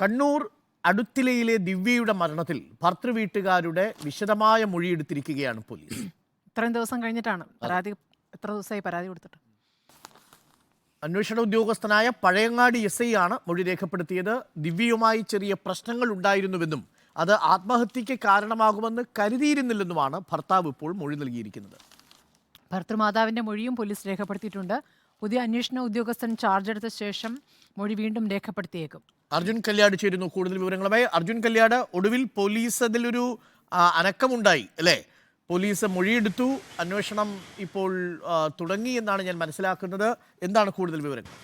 കണ്ണൂർ അടുത്തിലയിലെ ദിവ്യയുടെ മരണത്തിൽ ഭർത്തൃവീട്ടുകാരുടെ വിശദമായ മൊഴിയെടുത്തിരിക്കുകയാണ് പോലീസ്. ഇത്രയും ദിവസം കഴിഞ്ഞിട്ടാണ്. പരാതി എത്ര ദിവസമായി പരാതി കൊടുത്തിട്ട്? അന്വേഷണ ഉദ്യോഗസ്ഥനായ പഴയങ്ങാടി എസ് ഐ ആണ് മൊഴി രേഖപ്പെടുത്തിയത്. ദിവ്യയുമായി ചെറിയ പ്രശ്നങ്ങൾ ഉണ്ടായിരുന്നുവെന്നും അത് ആത്മഹത്യക്ക് കാരണമാകുമെന്ന് കരുതിയിരുന്നില്ലെന്നുമാണ് ഭർത്താവ് ഇപ്പോൾ മൊഴി നൽകിയിരിക്കുന്നത്. ഭർത്തൃമാതാവിന്റെ മൊഴിയും പോലീസ് രേഖപ്പെടുത്തിയിട്ടുണ്ട്. പുതിയ അന്വേഷണ ഉദ്യോഗസ്ഥൻ ചാർജ് എടുത്ത ശേഷം മൊഴി വീണ്ടും രേഖപ്പെടുത്തിയേക്കും. അർജുൻ കല്യാട് ചേരുന്നു കൂടുതൽ വിവരങ്ങളുമായി. അർജുൻ കല്യാട് ഒടുവിൽ പോലീസ് അതിലൊരു അനക്കമുണ്ടായി അല്ലേ? പോലീസ് മൊഴിയെടുത്തു. അന്വേഷണം ഇപ്പോൾ തുടങ്ങി എന്നാണ് ഞാൻ മനസ്സിലാക്കുന്നത്. എന്താണ് കൂടുതൽ വിവരങ്ങൾ?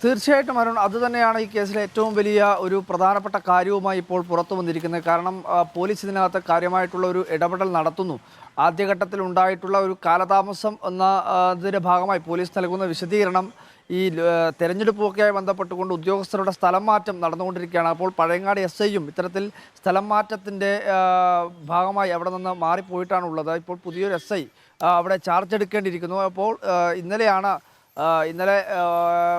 തീർച്ചയായിട്ടും അരുൺ അത് തന്നെയാണ് ഈ കേസിലെ ഏറ്റവും വലിയ ഒരു പ്രധാനപ്പെട്ട കാര്യവുമായി ഇപ്പോൾ പുറത്തു വന്നിരിക്കുന്നത്. കാരണം പോലീസ് ഇതിനകത്ത് കാര്യമായിട്ടുള്ള ഒരു ഇടപെടൽ നടത്തുന്നു. ആദ്യഘട്ടത്തിൽ ഉണ്ടായിട്ടുള്ള ഒരു കാലതാമസം എന്നതിന്റെ ഭാഗമായി പോലീസ് നൽകുന്ന വിശദീകരണം ഈ തെരഞ്ഞെടുപ്പുമൊക്കെയായി ബന്ധപ്പെട്ടുകൊണ്ട് ഉദ്യോഗസ്ഥരുടെ സ്ഥലം മാറ്റം നടന്നുകൊണ്ടിരിക്കുകയാണ്. അപ്പോൾ പഴയങ്ങാട് എസ് ഐയും ഇത്തരത്തിൽ സ്ഥലം മാറ്റത്തിന്റെ ഭാഗമായി അവിടെ നിന്ന് മാറിപ്പോയിട്ടാണുള്ളത് ഇപ്പോൾ പുതിയൊരു എസ് ഐ അവിടെ ചാർജ് എടുക്കേണ്ടിയിരിക്കുന്നു. അപ്പോൾ ഇന്നലെയാണ് ഇന്നലെ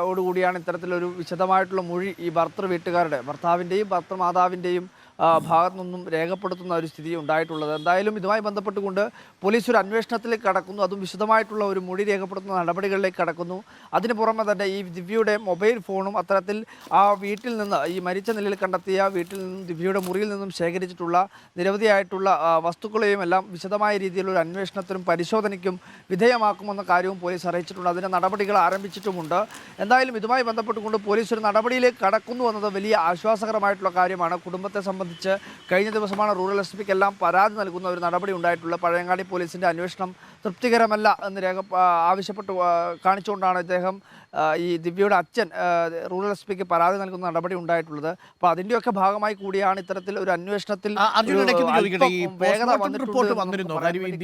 ഓടുകൂടിയാണ് ഇത്തരത്തിലൊരു വിശദമായിട്ടുള്ള മൊഴി ഈ ഭർത്തൃ വീട്ടുകാരുടെ ഭർത്താവിന്റെയും ഭർത്തൃമാതാവിന്റെയും ഭാഗത്തു നിന്നും രേഖപ്പെടുത്തുന്ന ഒരു സ്ഥിതി ഉണ്ടായിട്ടുള്ളത്. എന്തായാലും ഇതുമായി ബന്ധപ്പെട്ടുകൊണ്ട് പോലീസ് ഒരു അന്വേഷണത്തിലേക്ക് കടക്കുന്നു. അതും വിശദമായിട്ടുള്ള ഒരു മൊഴി രേഖപ്പെടുത്തുന്ന നടപടികളിലേക്ക് കടക്കുന്നു. അതിന് പുറമെ തന്നെ ഈ ദിവ്യയുടെ മൊബൈൽ ഫോണും അത്തരത്തിൽ ആ വീട്ടിൽ നിന്ന് ഈ മരിച്ച നിലയിൽ കണ്ടെത്തിയ വീട്ടിൽ നിന്നും ദിവ്യയുടെ മുറിയിൽ നിന്നും ശേഖരിച്ചിട്ടുള്ള നിരവധിയായിട്ടുള്ള വസ്തുക്കളെയും എല്ലാം വിശദമായ രീതിയിലുള്ള അന്വേഷണത്തിനും പരിശോധനയ്ക്കും വിധേയമാക്കുമെന്ന കാര്യവും പോലീസ് അറിയിച്ചിട്ടുണ്ട്. അതിന്റെ നടപടികൾ ആരംഭിച്ചിട്ടുമുണ്ട്. എന്തായാലും ഇതുമായി ബന്ധപ്പെട്ടുകൊണ്ട് പോലീസ് ഒരു നടപടിയിലേക്ക് കടക്കുന്നു എന്നത് വലിയ ആശ്വാസകരമായിട്ടുള്ള കാര്യമാണ്. കുടുംബത്തെ സംബന്ധിച്ച് കഴിഞ്ഞ ദിവസമാണ് റൂറൽ എസ് പിക്ക് എല്ലാം പരാതി നൽകുന്ന ഒരു നടപടി ഉണ്ടായിട്ടുള്ള പഴയങ്ങാടി പോലീസിന്റെ അന്വേഷണം തൃപ്തികരമല്ല എന്ന് രേഖ ആവശ്യപ്പെട്ട് കാണിച്ചുകൊണ്ടാണ് ഇദ്ദേഹം ഈ ദിവ്യയുടെ അച്ഛൻ റൂറൽ എസ് പിക്ക് പരാതി നൽകുന്ന നടപടി ഉണ്ടായിട്ടുള്ളത്. അപ്പോൾ അതിന്റെയൊക്കെ ഭാഗമായി കൂടിയാണ് ഇത്തരത്തിൽ ഒരു അന്വേഷണത്തിൽ റിപ്പോർട്ട് വന്നിരുന്നു?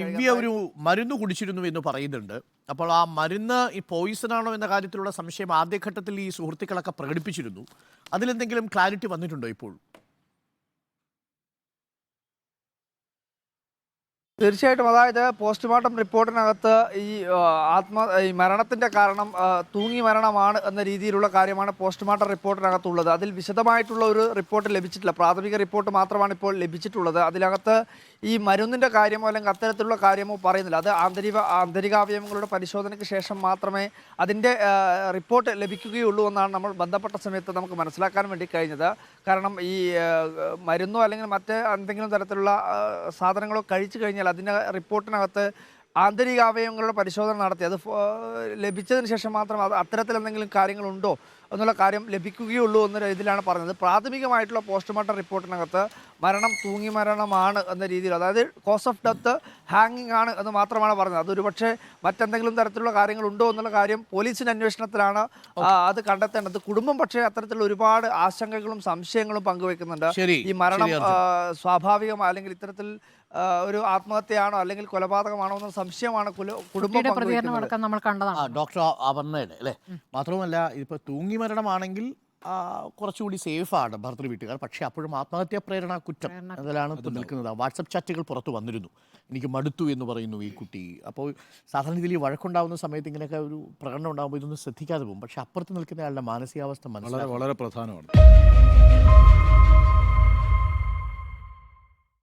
ദിവ്യ ഒരു മരുന്ന് കുടിച്ചിരുന്നു എന്ന് പറയുന്നുണ്ട്. അപ്പോൾ ആ മരുന്ന് ഈ പോയിസൺ ആണോ എന്ന കാര്യത്തിലുള്ള സംശയം ആദ്യഘട്ടത്തിൽ ഈ സുഹൃത്തുക്കളൊക്കെ പ്രകടിപ്പിച്ചിരുന്നു. അതിലെന്തെങ്കിലും ക്ലാരിറ്റി വന്നിട്ടുണ്ടോ ഇപ്പോൾ? തീർച്ചയായിട്ടും അതായത് പോസ്റ്റ്മോർട്ടം റിപ്പോർട്ടിനകത്ത് ഈ ആത്മ ഈ മരണത്തിന്റെ കാരണം തൂങ്ങി മരണമാണ് എന്ന രീതിയിലുള്ള കാര്യമാണ് പോസ്റ്റ്മോർട്ടം റിപ്പോർട്ടിനകത്തുള്ളത്. അതിൽ വിശദമായിട്ടുള്ള ഒരു റിപ്പോർട്ട് ലഭിച്ചിട്ടില്ല. പ്രാഥമിക റിപ്പോർട്ട് മാത്രമാണ് ഇപ്പോൾ ലഭിച്ചിട്ടുള്ളത്. അതിനകത്ത് ഈ മരുന്നിന്റെ കാര്യമോ അല്ലെങ്കിൽ അത്തരത്തിലുള്ള കാര്യമോ പറയുന്നില്ല. അത് ആന്തരിക ആന്തരികാവയവങ്ങളുടെ പരിശോധനയ്ക്ക് ശേഷം മാത്രമേ അതിന്റെ റിപ്പോർട്ട് ലഭിക്കുകയുള്ളൂ എന്നാണ് നമ്മൾ ബന്ധപ്പെട്ട സമയത്ത് നമുക്ക് മനസ്സിലാക്കാൻ വേണ്ടി കഴിഞ്ഞത്. കാരണം ഈ മരുന്നോ അല്ലെങ്കിൽ മറ്റ് എന്തെങ്കിലും തരത്തിലുള്ള സാധനങ്ങളോ കഴിച്ചു കഴിഞ്ഞാൽ അതിന്റെ റിപ്പോർട്ടിനകത്ത് ആന്തരിക അവയവങ്ങളുടെ പരിശോധന നടത്തി. അത് ലഭിച്ചതിന് ശേഷം മാത്രം അത് അത്തരത്തിൽ എന്തെങ്കിലും കാര്യങ്ങളുണ്ടോ എന്നുള്ള കാര്യം ലഭിക്കുകയുള്ളൂ എന്ന രീതിയിലാണ് പറഞ്ഞത്. പ്രാഥമികമായിട്ടുള്ള പോസ്റ്റ്മോർട്ടം റിപ്പോർട്ടിനകത്ത് മരണം തൂങ്ങി മരണമാണ് എന്ന രീതിയിൽ അതായത് കോസ് ഓഫ് ഡെത്ത് ഹാങ്ങിങ് ആണ് എന്ന് മാത്രമാണ് പറഞ്ഞത്. അതൊരു പക്ഷേ മറ്റെന്തെങ്കിലും തരത്തിലുള്ള കാര്യങ്ങളുണ്ടോ എന്നുള്ള കാര്യം പോലീസിന്റെ അന്വേഷണത്തിലാണ് അത് കണ്ടെത്തേണ്ടത്. കുടുംബം പക്ഷേ അത്തരത്തിലുള്ള ഒരുപാട് ആശങ്കകളും സംശയങ്ങളും പങ്കുവെക്കുന്നുണ്ട്. ഈ മരണം. സ്വാഭാവികമോ അല്ലെങ്കിൽ ഇത്തരത്തിൽ ഒരു ആത്മഹത്യയാണോ അല്ലെങ്കിൽ കൊലപാതകമാണോ എന്ന സംശയമാണ് കുടുംബം പ്രതികരണം നമ്മൾ കണ്ടതാണ്. ഡോക്ടർ അപർണയുടെ അല്ലേ? മാത്രമല്ല ഇതിപ്പോൾ തൂങ്ങി മരണമാണെങ്കിൽ കുറച്ചുകൂടി കുറച്ചുകൂടി സേഫാണ് ഭർത്തൃ വീട്ടുകാർ. പക്ഷേ അപ്പോഴും ആത്മഹത്യാ പ്രേരണ കുറ്റം എന്നതാണ് അതിലാണ് ഇപ്പോൾ നിൽക്കുന്നത്. വാട്സപ്പ് ചാറ്റുകൾ പുറത്ത് വന്നിരുന്നു. എനിക്ക് മടുത്തു എന്ന് പറയുന്നു ഈ കുട്ടി. അപ്പോൾ സാധാരണ രീതിയിൽ വഴക്കുണ്ടാകുന്ന വഴക്കുണ്ടാവുന്ന സമയത്ത് ഇങ്ങനെയൊക്കെ ഒരു പ്രകടനം ഉണ്ടാകുമ്പോൾ ഇതൊന്നും ശ്രദ്ധിക്കാതെ പോകും. പക്ഷെ അപ്പുറത്ത് നിൽക്കുന്ന ആളുടെ മാനസികാവസ്ഥ വളരെ മനസ്സിലാവും വളരെ പ്രധാനമാണ്.